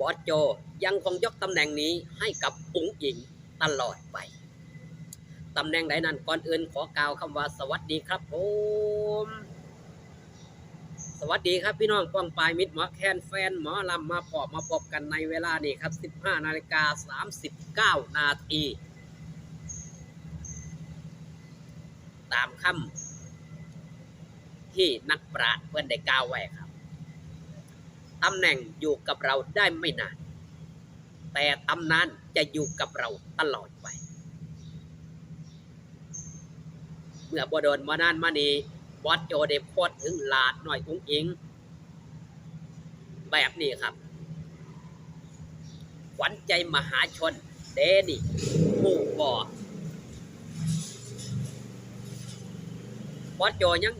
บอสโจยังคงยกตำแหน่งนี้ให้กับอุ๋งอิงตลอดไปตำแหน่งใดนั้นก่อนอื่นขอกล่าวคำว่าสวัสดีครับผมสวัสดีครับพี่น้องป้องปลายมิตรหมอแคนแฟนหมอลำมาพบมาพบกันในเวลานี้ครับ 15 นาฬิกา 39 นาทีตามคำที่นักปราชญ์เพื่อนได้กล่าวไว้ครับ ตำแหน่งอยู่กับเราได้ไม่นาน แต่ตำนานจะอยู่กับเราตลอดไป เมื่อบดนมานานมานีบอสโจได้โพดถึงลาดหน่อยอุ้งอิง แบบนี้ครับขวัญใจมหาชน เดนี่ผู้บอบอสโจยัง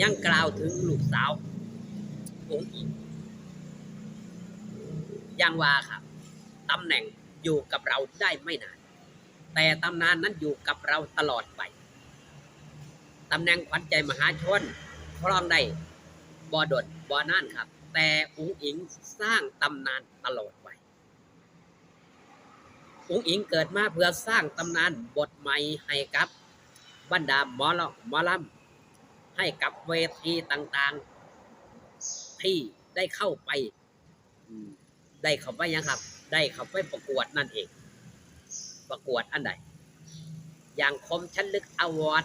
ยังกล่าวถึงลูกสาว งอิงยังว่าครับตำแหน่งอยู่กับเราได้ไม่นาน แต่ตำนานนั้นอยู่กับเราตลอดไปตำแหน่งขวัญใจมหาชนครองได้บ่ดดบ่นานครับ แต่องค์อิงสร้างตำนานตลอดไปองค์อิงเกิดมาเพื่อสร้างตำนานบทใหม่ให้กับบรรดาหมอลหมอลำให้กับเวทีต่างๆ ที่ได้เข้าไปได้เข้าไปยังครับ ได้เข้าไปประกวดนั่นเอง ประกวดอันใดอย่างคมชั้นลึกอวอร์ด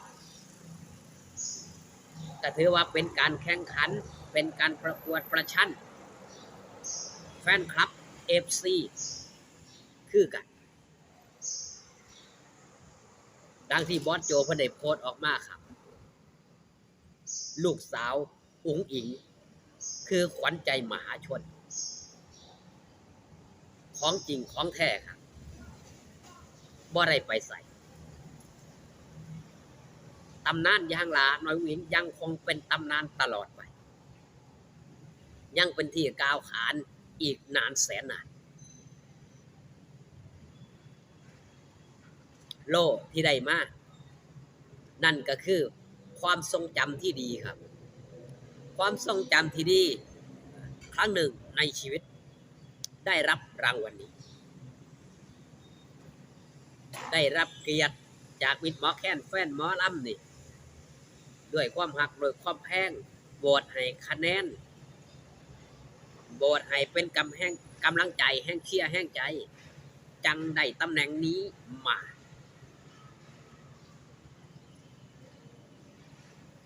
ก็ถือว่าเป็นการแข่งขัน เป็นการประกวดประชันแฟนคลับ FC คือกัน ดังที่บอสโจพิ่นได้โพสต์ออกมาครับ ลูกสาวอุ๋งอิง คือขวัญใจมหาชน ของจริงของแท้ครับบ่ได้ไปใส่ตำนานยางลาน้อยวินยังคงเป็นตำนานตลอดไป ยังเป็นที่กล่าวขานอีกนานแสนนาน โลที่ได้มานั่นก็คือความทรงจำที่ดีครับ ความทรงจำที่ดีครั้งหนึ่งในชีวิต ได้รับรางวัลนี้ ได้รับเกียรติจากมิตรหมอแค้นแฟนหมอลำนี่ด้วยความหักด้วยความแพงโบสให้คะแนนโบสให้เป็นกำแห้งกำลังใจแห้งเชียแห้งใจ จังได้ตำแหน่งนี้มา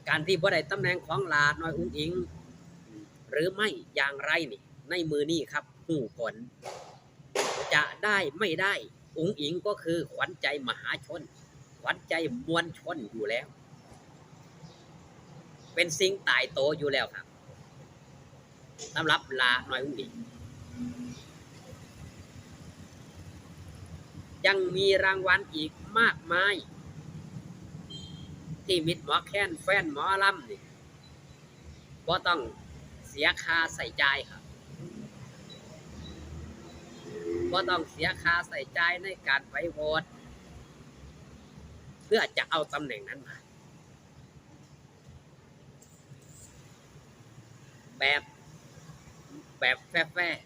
การที่บ่ได้ตำแหน่งของลาน้อยอุ้งอิง หรือไม่อย่างไรนี่ ในมือนี่ครับหูผลจะได้ไม่ได้อุ้งอิงก็คือขวัญใจมหาชน ขวัญใจมวลชนอยู่แล้ว เป็นสิ่งตายโตอยู่แล้วครับสำหรับลาน้อยอุ้งอิงยังมีรางวัลอีกมากมาย ที่มิตรหมอแค้นแฟนหมอลำนี่ก็ต้องเสียค่าใส่ใจครับก็ต้องเสียค่าใส่ใจในการไปโหวตเพื่อจะเอาตำแหน่งนั้นมาแบบแบบแฟร์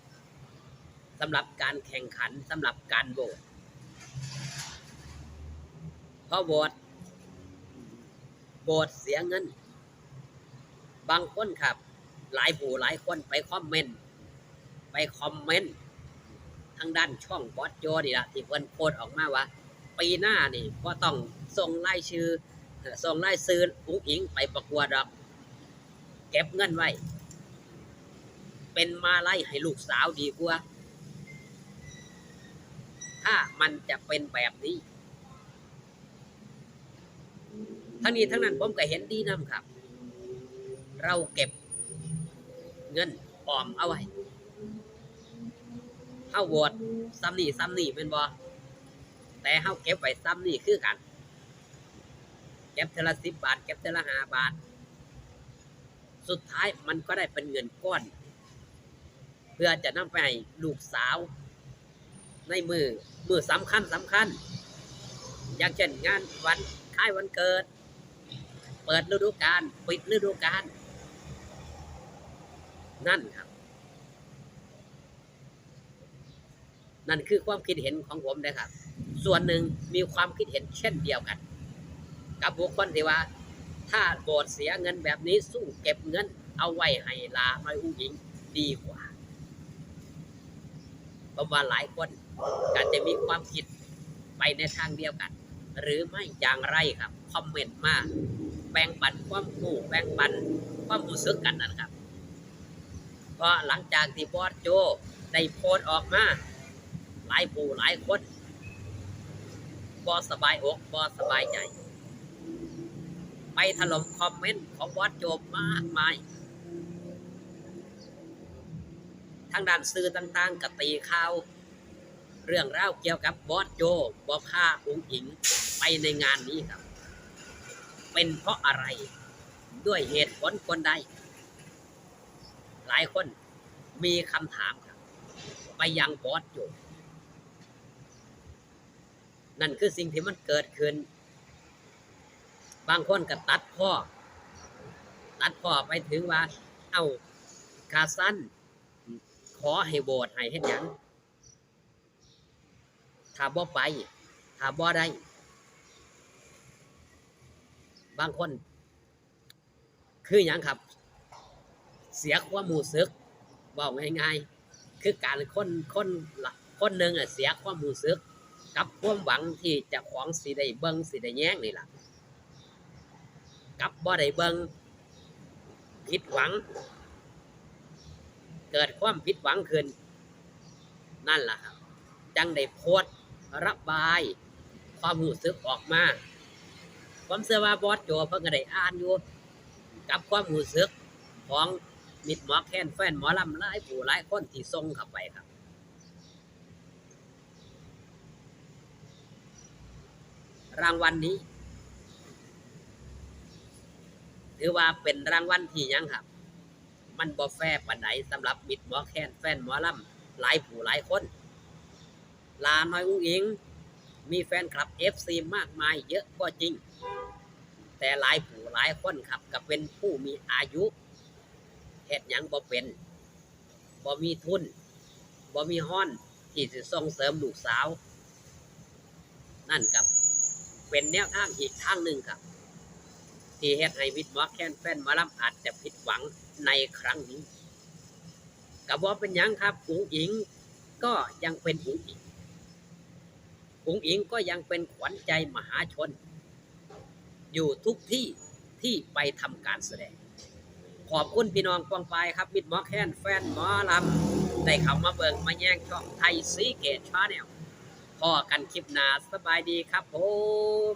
สำหรับการแข่งขันสำหรับการโหวตเพราะโหวต โหวตเสียเงิน บางคนครับ หลายผู้หลายคนไปคอมเมนต์ ไปคอมเมนต์ ทางด้านช่องบอสโจนี่ละที่เพิ่นโพสออกมาว่า ปีหน้านี่ก็ต้องส่งรายชื่อส่งรายซื้ออุ้งอิงไปประกวดดอก เก็บเงินไว้ เป็นมาไล่ให้ลูกสาวดีกว่า ถ้ามันจะเป็นแบบนี้ ทั้งนี้ทั้งนั้นผมก็เห็นดีนํครับ เราเก็บเงินออมเอาไว้เฮาโหวตซ้ำนี่ซ้ำนี่เป็นบ่แต่เฮาเก็บไว้ซ้ำนี่คือกันเก็บเทละสิบบาท เก็บเทละห้าบาท สุดท้ายมันก็ได้เป็นเงินก้อน เพื่อจะนำไปลูกสาว ในมือมือสำคัญสำคัญ อย่างเช่นงานวันคล้ายวันเกิด เปิดฤดูกาลปิดฤดูกาลนั่นครับ นั่นคือความคิดเห็นของผมนะครับ ส่วนหนึ่งมีความคิดเห็นเช่นเดียวกัน กับบุคคลที่ว่า ถ้าโบสถ์เสียเงินแบบนี้สู้เก็บเงิน เอาไว้ให้ลาไม่อุ้งอิงดีกว่าเพราะว่าหลายคนก็จะมีความคิดไปในทางเดียวกัน หรือไม่อย่างไรครับ คอมเมนต์มา แบ่งปันความรู้แบ่งปันความรู้สึกกันนะครับเพราะหลังจากที่บอสโจได้โพสออกมา หลายผู้หลายคนบอสบายอกบอสบายใจ ไปถล่มคอมเมนต์ของบอสโจมากมายทางด้านสื่อต่างๆกตีข่าว เรื่องราวเกี่ยวกับบอสโจบอฆ่าอุ้งอิงไปในงานนี้ครับ เป็นเพราะอะไร ด้วยเหตุผลคนใด หลายคนมีคำถามครับ ไปยังบอสโจนั่นคือสิ่งที่มันเกิดขึ้น บางคนก็ตัดพ่อ ตัดพ่อไปถึงว่า เอากาสั้น ขอให้โบสถ์ให้เฮ็ดหยังถ้าบ่ไปถ้าบ่ได้ บางคน คืออย่างครับ เสียความรู้สึกบอกง่ายๆคือการคนคนละคนหนึ่งอะเสียความรู้สึก กับความหวังที่จะของสิได้เบิ่งสิได้แย้งนี่แหละกับบ่ได้เบิ่งผิดหวัง เกิดความผิดหวังขึ้น นั่นแหละครับ จังได้โพสระบาย ความรู้สึกออกมา ผมเชื่อว่าบอสโจเพิ่งก็ได้อ่านอยู่ กับความรู้สึกของมิดหมอแคนแฟนหมอลำหลายผู้หลายคนที่ส่งเข้าไปครับรางวัลนี้ ถือว่าเป็นรางวัลที่ยังครับ มันบ่แฟปานไหนสำหรับมิดหมอแคนแฟนหมอลำหลายผู้หลายคน ลาน้อยอุ้งอิง มีแฟนคลับ FC มากมายเยอะก็จริง แต่หลายผู้หลายคนครับก็เป็นผู้มีอายุเฮ็ดหยังบ่เป็นบ่มีทุนบ่มีห้อนที่สิส่งเสริมลูกสาว นั่นกับเป็นแนวทางอีกทางหนึ่งครับ ที่เฮ็ดให้มิดหมอแคนแฟนมาลำอาจจะผิดหวังในครั้งนี้กับว่าเป็นยังครับอุ๋งอิงก็ยังเป็นอุ๋งอิงอุ๋งอิงก็ยังเป็นขวัญใจมหาชน อยู่ทุกที่ที่ไปทำการแสดง ขอบคุณพี่น้องกวางปายครับมิดหมอแคนแฟนหมอลำได้เข้ามาเบิ่งมาแย่งช่องไทยซีเกตชาแนลพอกันคลิปหนาสบายดีครับผม